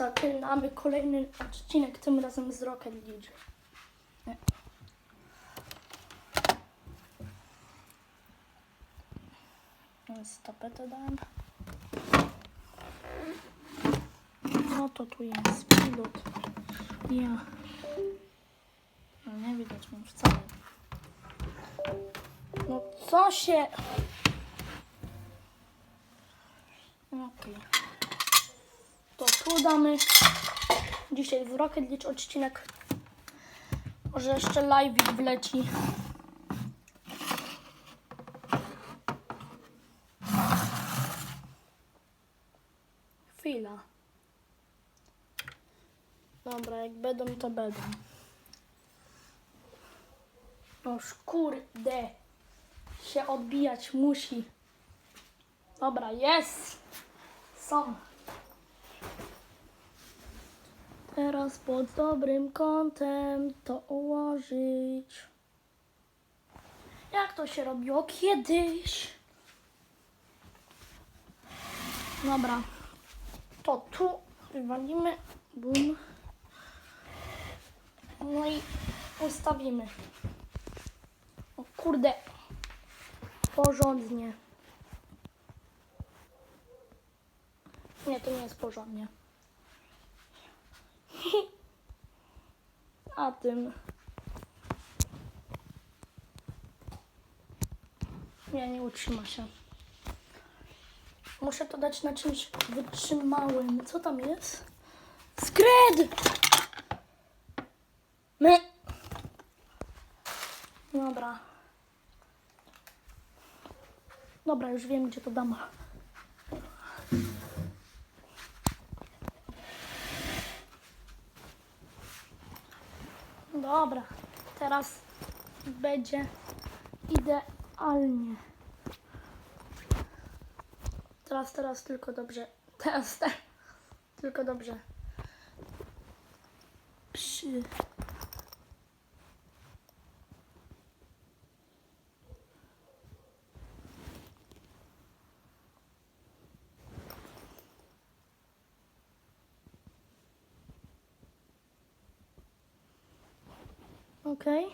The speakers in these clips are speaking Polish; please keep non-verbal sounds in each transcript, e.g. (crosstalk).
Zaczynamy kolejny odcinek, tym razem z Rocket League. Nie. Stopetę dałem. No to tu jest pilot. Ja. No nie widać mnie wcale. No co się... Okej. To tu damy. Dzisiaj w Rocket League odcinek. Może jeszcze live wleci. Chwila. Dobra, jak będą, to będą. Noż kurde. Się odbijać musi. Dobra, jest. Są. Teraz pod dobrym kątem to ułożyć. Jak to się robiło kiedyś? Dobra. To tu wywalimy. Bum. No i ustawimy. O kurde. Porządnie. Nie, to nie jest porządnie. (laughs) A tym. Nie, nie utrzyma się. Muszę to dać na czymś wytrzymałym. Co tam jest? Skred! My. Dobra. Dobra, już wiem, gdzie to dam. Dobra, teraz będzie idealnie. Teraz, teraz tylko dobrze. Teraz, te, tylko dobrze. Przy. Okej.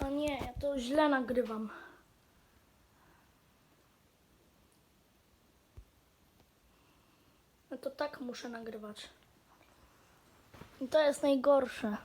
A nie, ja to źle nagrywam. No to tak muszę nagrywać. I to jest najgorsze.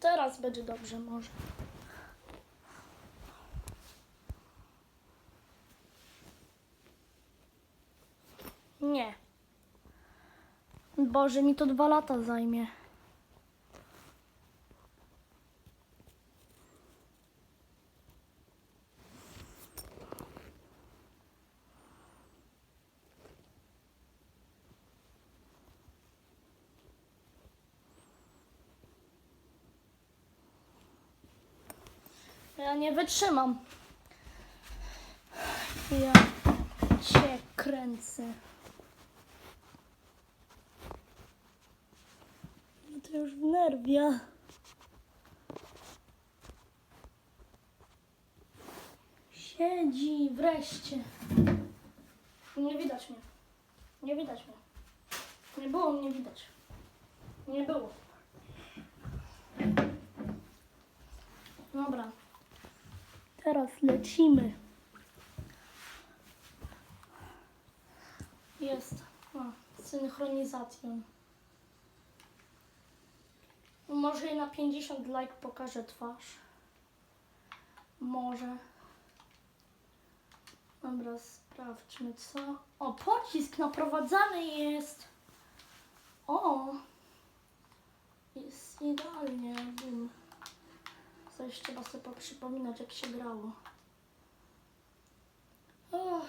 Teraz będzie dobrze może. Nie. Boże, mi to dwa lata zajmie. Ja nie wytrzymam. Ja cię kręcę. To już wnerwia. Siedzi wreszcie. Nie widać mnie. Nie widać mnie. Nie było mnie widać. Nie było. Dobra. Teraz lecimy. Jest. O, synchronizacją. Może na 50 like pokażę twarz. Może. Dobra, Sprawdźmy co. O, pocisk naprowadzany jest. O. Jest idealnie. Bum. Coś trzeba sobie poprzypominać jak się grało. Uff.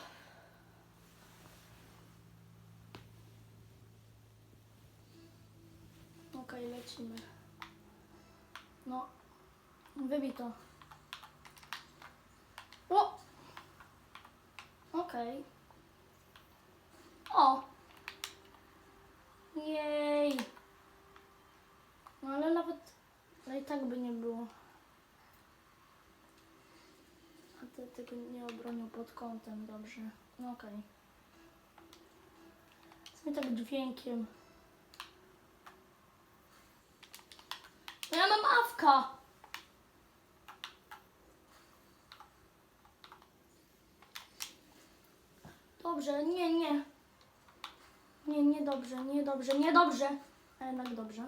Okej, lecimy. No, wybij to. O! Okej. O! Jej! No ale nawet... No i tak by nie było. A ty tego nie obronił pod kątem, dobrze. No okej. Mi tak dźwiękiem. Ja mam awka! Dobrze, nie, nie. Nie, nie dobrze, nie dobrze, nie dobrze. A jednak dobrze.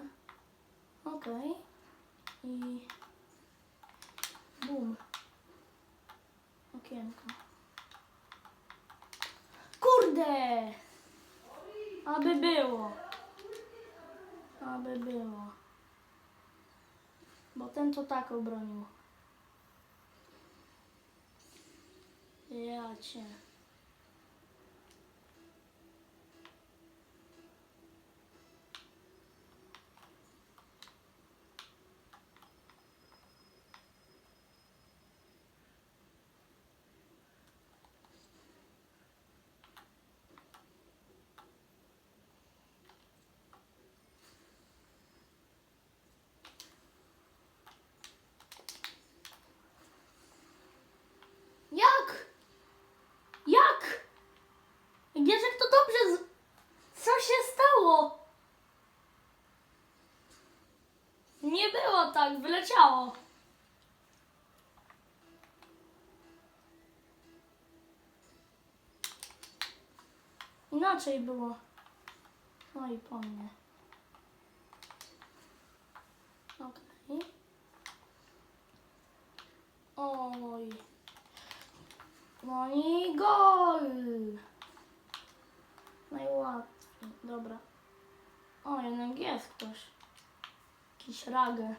Okej. I... Bum. Okienko. Kurde! Aby było. Aby było. Bo ten to tak obronił. Ja cię. Jak? Jak? Gierzek to dobrze. Z... Co się stało? Nie było tak, wyleciało. Inaczej było. No i po mnie. Okej. Oj. No i gol! Najłatwiej. Dobra. O, jednak jest ktoś. Jakiś ragę.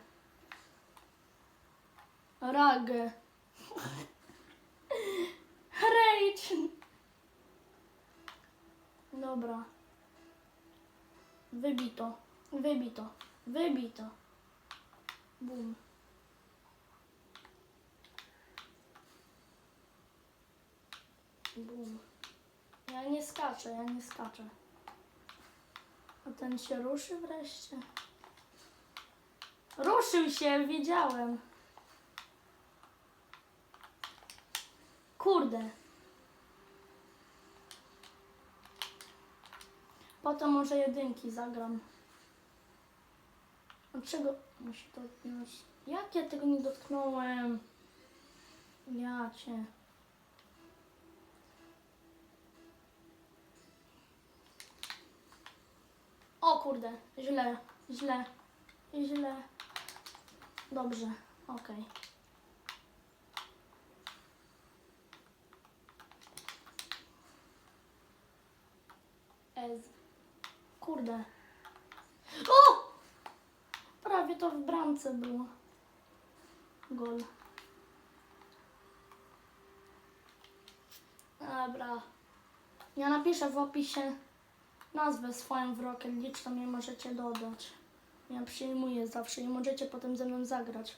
Ragę. Rage. Dobra. Wybito. Wybito. Wybito. Bum. Bum. Ja nie skaczę, ja nie skaczę. A ten się ruszy wreszcie. Ruszył się, wiedziałem. Kurde. Potem może jedynki zagram. Dlaczego musi dotknąć? Jak ja tego nie dotknąłem? Ja cię. O kurde, źle, źle, źle. Dobrze, okej. Ez. Kurde. O! Prawie to w bramce było. Gol. Dobra. Ja napiszę w opisie nazwę swoją w Rocket League, to mnie możecie dodać. Ja przyjmuję zawsze i możecie potem ze mną zagrać.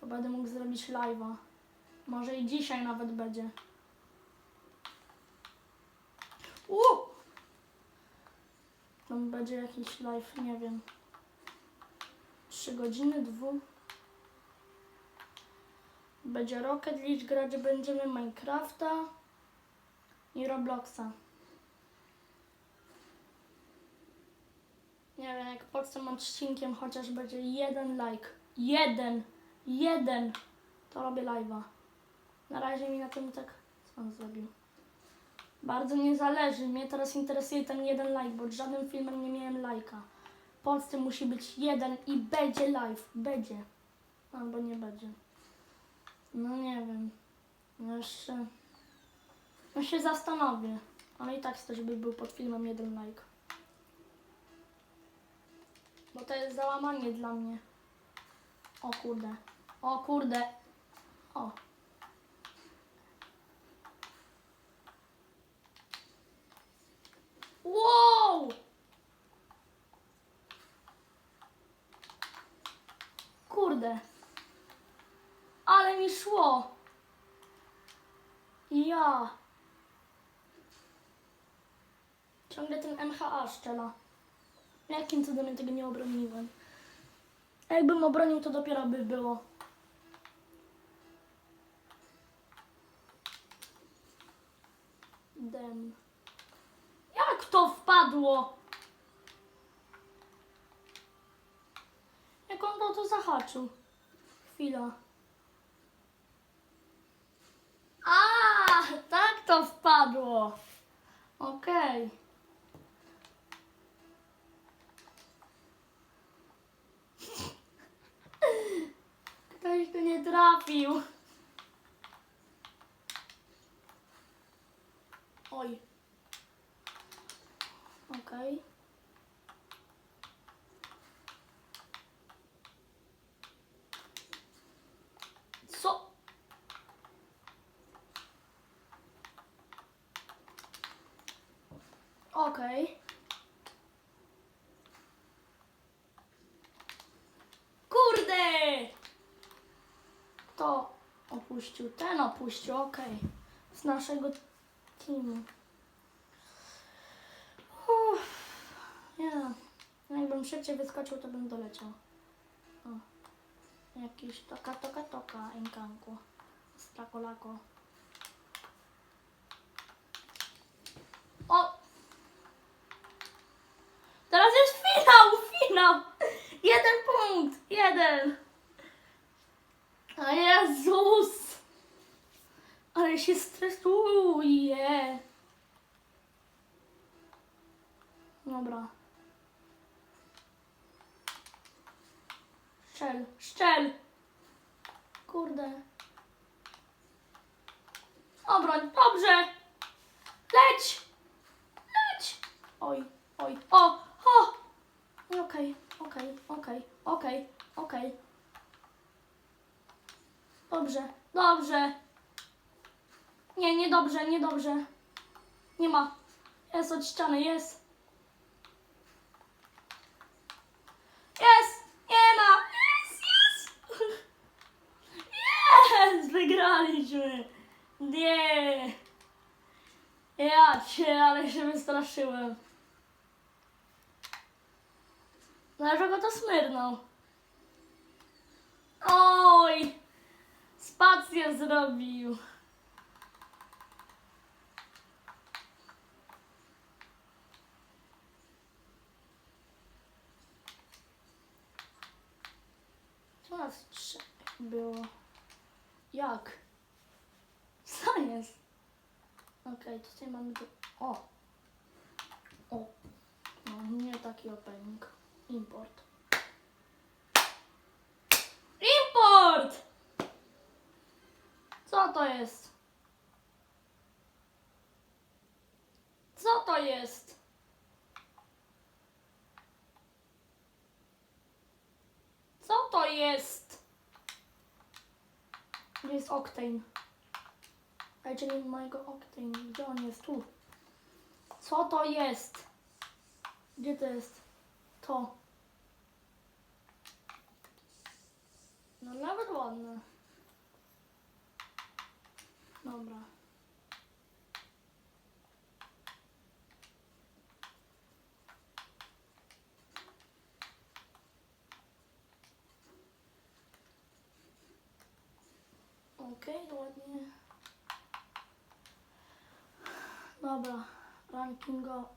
Bo będę mógł zrobić live'a. Może i dzisiaj nawet będzie. Uuu! Tam będzie jakiś live, nie wiem. Trzy godziny, dwu. Będzie Rocket League, grać będziemy Minecrafta i Robloxa. Nie wiem, jak pod tym odcinkiem chociaż będzie jeden like. Jeden! Jeden! To robię live'a. Na razie mi na tym tak... Co on zrobił? Bardzo nie zależy. Mnie teraz interesuje ten jeden like, bo żadnym filmem nie miałem lajka. W Polsce musi być jeden i będzie live. Będzie. Albo nie będzie. No nie wiem. Jeszcze... No się zastanowię. Ale i tak też by był pod filmem jeden like. Bo to jest załamanie dla mnie. O kurde. O kurde. O. Wow! Kurde. Ale mi szło. Ja. Ciągle ten MHA szczela. Jakim cudem ja tego nie obroniłem? A jakbym obronił, to dopiero by było. Dem. Jak to wpadło? Jak on to, zahaczył? Chwila. A, tak to wpadło. Okej. Ktoś tu nie trafił. Oj. Okej. Co? Okej. Kurde! Kto opuścił? Ten opuścił, okej. Z naszego teamu. Uff, nie. Jakbym szybciej wyskoczył, to bym doleciał. O. Jakiś toka, toka, toka, enkanku. Strakolako. O! Teraz jest finał, finał! Jeden punkt, jeden. A Jezus! Ale się stresuje. Dobra. Szczel, szczel! Kurde. Obroń, dobrze! Leć! Leć! Oj, oj, o, o! Okej, okej, okej, okej, okej. Dobrze, dobrze. Nie, nie dobrze, nie ma. Jest od ściany. Jest! Nie ma! Jest, jest! Jest! Wygraliśmy! Nie! Ja cię, wystraszyłem. Dlaczego to smyrnął? Oj! Spację zrobił. Co nas było? Jak? Co jest? Okej, tutaj mamy tu... O! O! No, nie taki opening. Import. Import! Co to jest? Co to jest? Co to jest? Jest Octane? Dajcie mi mojego Octane. Gdzie on jest? Tu. Co to jest? Gdzie to jest? To. No nawet ładne. Dobra. Okej, ładnie. Dobra, rankingo.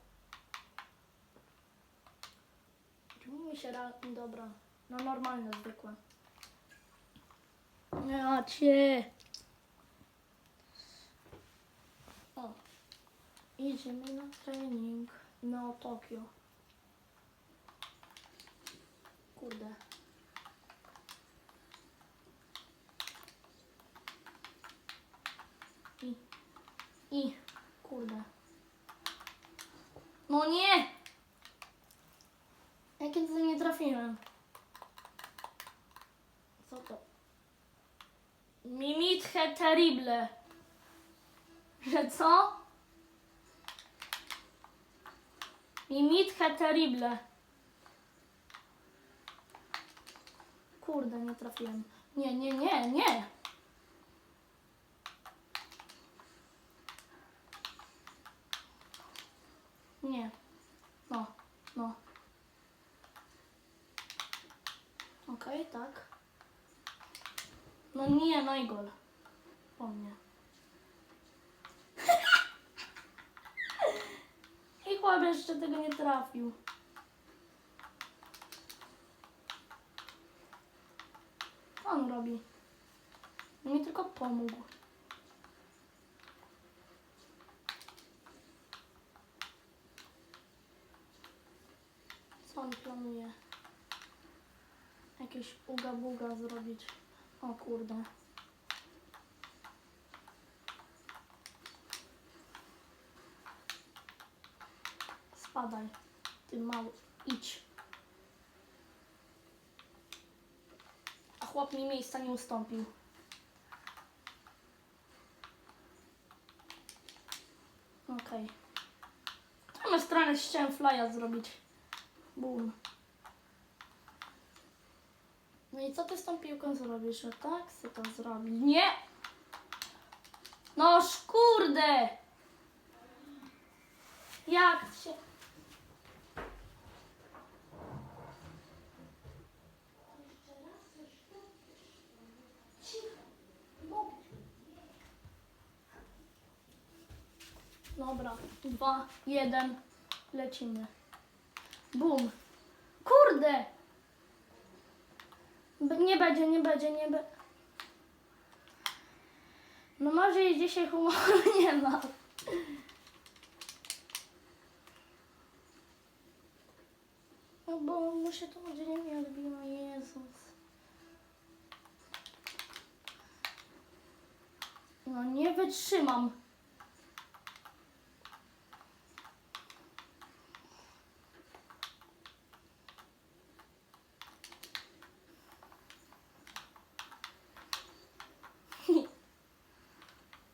Czemu mi się ranking dobra? No normalne, zwykłe. Ja cię. O. Idziemy na trening na Tokio. Kurde. I. I. No nie! Jakie tutaj nie trafiłem? Co to? Mimitche terrible. Że co? Mimitche terrible. Kurde, nie trafiłem. Nie, nie, nie. Nie. No, no. Okej, tak. No nie, no i gol. Po mnie. Chłop jeszcze tego nie trafił. Co on robi? On mi tylko pomógł. Co on planuje? Jakieś uga-buga zrobić. O kurde. Spadaj. Ty mały. Idź. A chłop mi miejsca nie ustąpił. Okej. Okay. Na stronę chciałem flya zrobić. Boom. No i co ty z tą piłką zrobisz? Tak chcę to zrobić. Nie! No kurde! Jak się... Dobra, dwa, jeden, lecimy. Bum. Kurde! B- nie będzie, nie będzie, nie będzie. No może i dzisiaj humoru (laughs) nie ma. No bo muszę to oddzielenie odbiło, Jezus. No nie wytrzymam.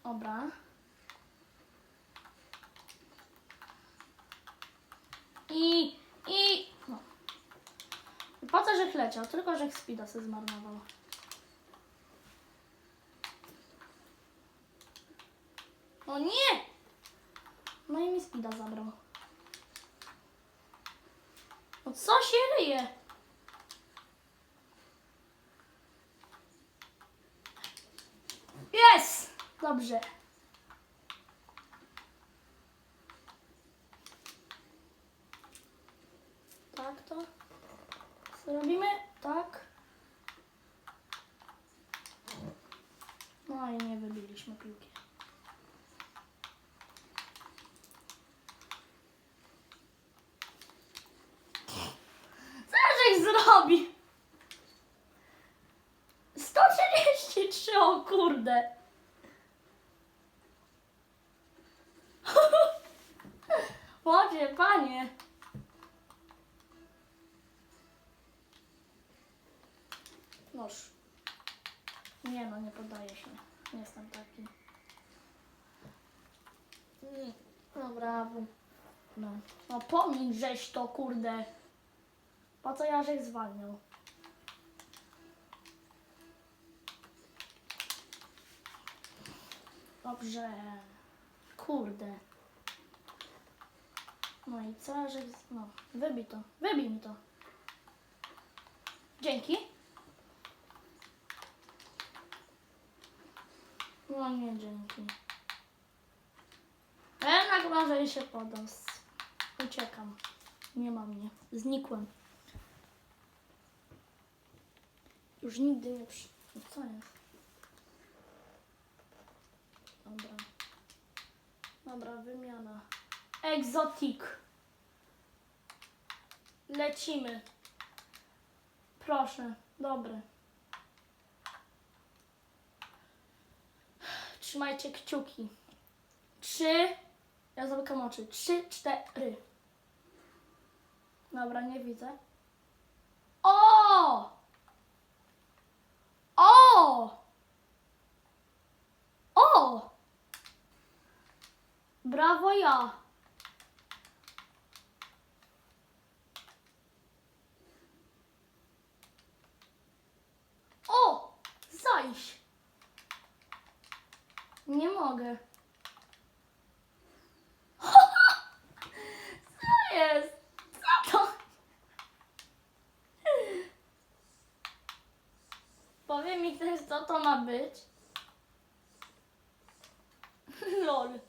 Dobra. I, i, no. Po Tylko, że speeda se zmarnował. O nie! No i mi speeda zabrał. No co się ryje? Jest! Dobrze. Tak to. Co robimy? Tak. No i nie wybiliśmy piłki. Brawo. No. No pomiń żeś to, kurde. Po co ja żeś zwalniał? Dobrze. Kurde. No i co, że... No, wybij to. Wybij mi to. Dzięki. No nie, dzięki. Jednak może się podał. Uciekam. Nie ma mnie. Znikłem. Już nigdy nie przy... No co jest? Dobra. Dobra, wymiana. Exotic. Lecimy. Proszę, dobre. Trzymajcie kciuki. Trzy. Ja zamykam oczy. Trzy, cztery. Dobra, nie widzę. O! O! O! Brawo ja. O! Zajść. Nie mogę. Co jest? Co to? Powie mi ktoś, co to ma być? (laughs) Lol.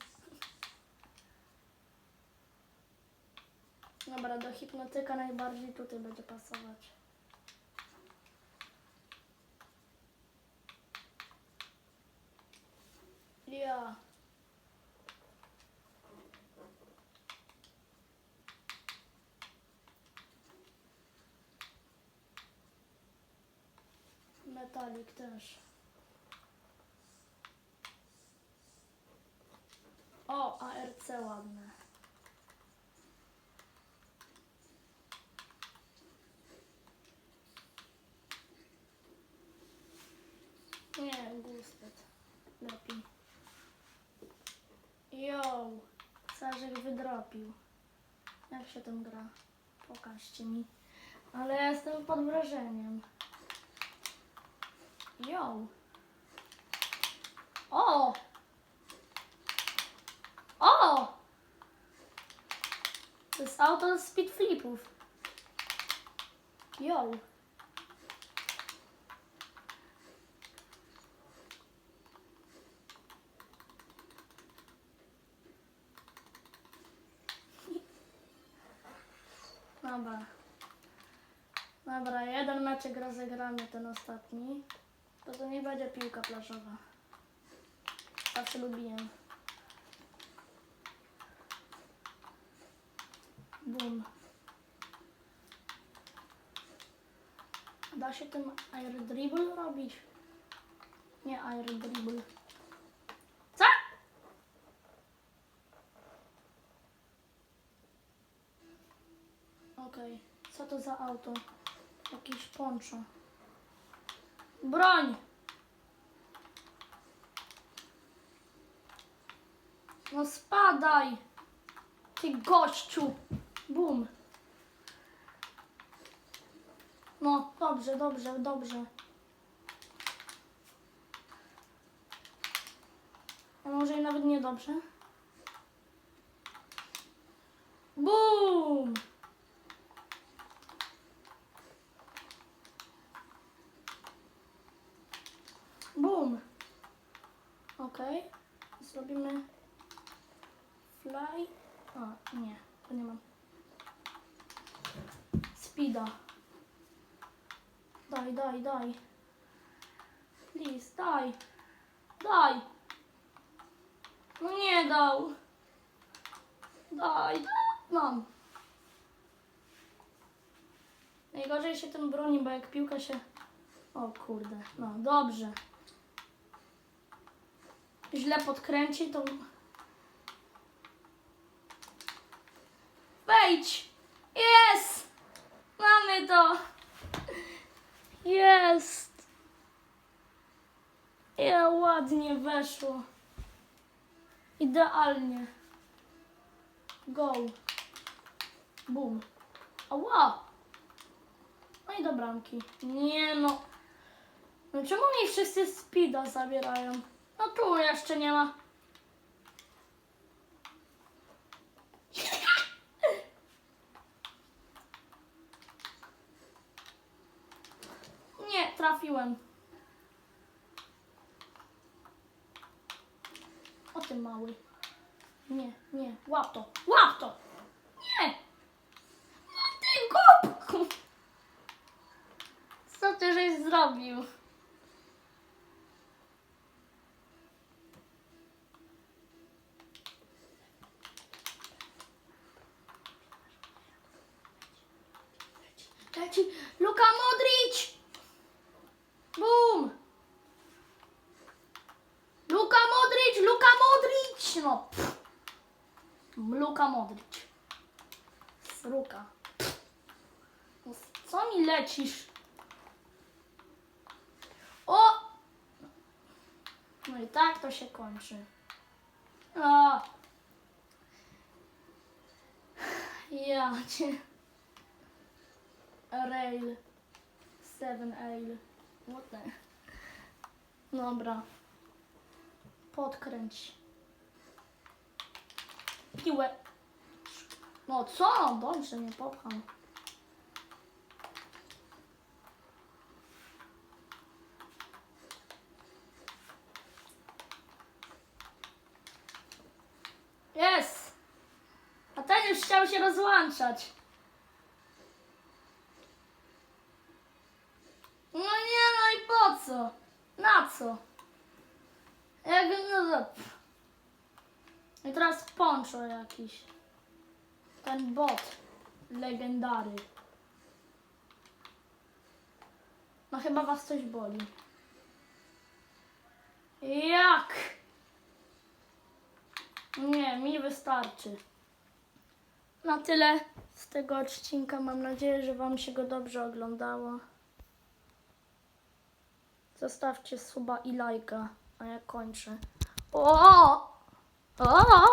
Dobra, do hipnotyka najbardziej tutaj będzie pasować. Ja. Metalik też. O, ARC ładne. Nie, gustet. Lepiej. Yo, Sarzek wydropił. Jak się tym gra? Pokażcie mi. Ale ja jestem pod wrażeniem. Yo. O! O! To jest auto z speed flipów. Yo. Dobra. Dobra, jeden meczek rozegramy, ten ostatni. To to nie będzie piłka plażowa. Zawsze lubiłem. Bum. Da się tym air dribble robić? Nie air dribble. Co? Okej, co to za auto? Jakiś poncho. Broń! No spadaj! Ty gościu! Bum! No, dobrze, dobrze, dobrze. A może i nawet nie dobrze? Bum! Okej. Zrobimy fly. A, nie, to nie mam. Speeda. Daj, daj, daj. Please, daj. Daj. No nie dał. Daj, daj. Mam. Najgorzej się tym broni, bo jak piłka się... O kurde, no dobrze. Źle podkręci, to... Wejdź! Jest! Mamy to! Jest! Ja ładnie weszło. Idealnie. Go. Bum. Ała! No i do bramki. Nie no. No czemu mi wszyscy speeda zabierają? No tu jeszcze nie ma. Nie, trafiłem. O ty mały. Nie, nie, łap to, łap to. Nie. No ty głupku. Co ty żeś zrobił? Leci Luka Modric! Bum! Luka Modric, Luka Modric! No. Luka Modric. Sruka. Co mi lecisz? O! No i tak to się kończy. O! Ja cię. Rail. Seven ale. What the? Dobra. Podkręć. Piłę. No co? Dobrze, nie popcham. Jest! A ten już chciał się rozłączać. No nie, no i po co? Na co? Jak no to... I poncho jakiś. Ten bot. Legendary. No chyba was coś boli. Jak? Nie, mi wystarczy. Na tyle z tego odcinka. Mam nadzieję, że Wam się go dobrze oglądało. Zostawcie suba i lajka, a ja kończę. O! O!